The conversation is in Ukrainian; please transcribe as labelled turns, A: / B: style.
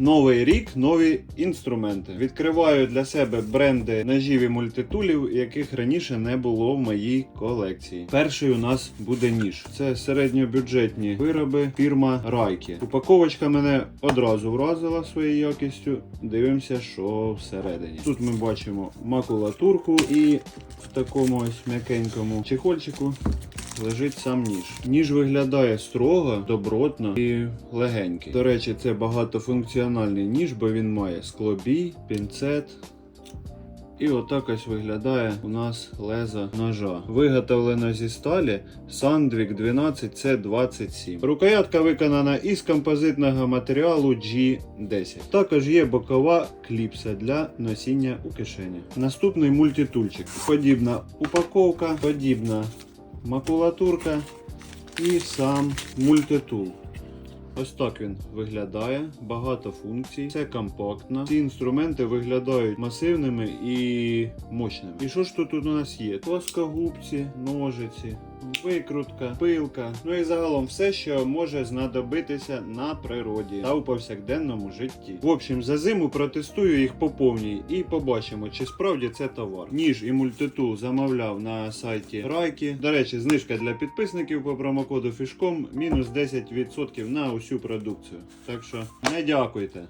A: Новий рік, нові інструменти. Відкриваю для себе бренди ножів і мультитулів, яких раніше не було в моїй колекції. Перший у нас буде ніж. Це середньобюджетні вироби фірма Райки. Упаковочка мене одразу вразила своєю якістю. Дивимося, що всередині. Тут ми бачимо макулатурку і в такому ось м'якенькому чехольчику лежить сам ніж. Ніж виглядає строго, добротно і легенький. До речі, це багатофункціональний ніж, бо він має склобій, пінцет. І отак ось виглядає у нас леза ножа. Виготовлено зі сталі Sandvik 12C27. Рукоятка виконана із композитного матеріалу G10. Також є бокова кліпса для носіння у кишені. Наступний мультитульчик. Подібна упаковка, подібна макулатурка і сам мультитул. Ось так він виглядає, багато функцій, все компактно. Ці інструменти виглядають масивними і мощними. І що ж тут у нас є? Плоскогубці, ножиці, викрутка, пилка. Ну і загалом все, що може знадобитися на природі та у повсякденному житті. В общем, за зиму протестую їх по повній і побачимо, чи справді це товар. Ніж і мультитул замовляв на сайті Райки. До речі, знижка для підписників по промокоду Фішком мінус 10% на усю продукцію. Так що не дякуйте.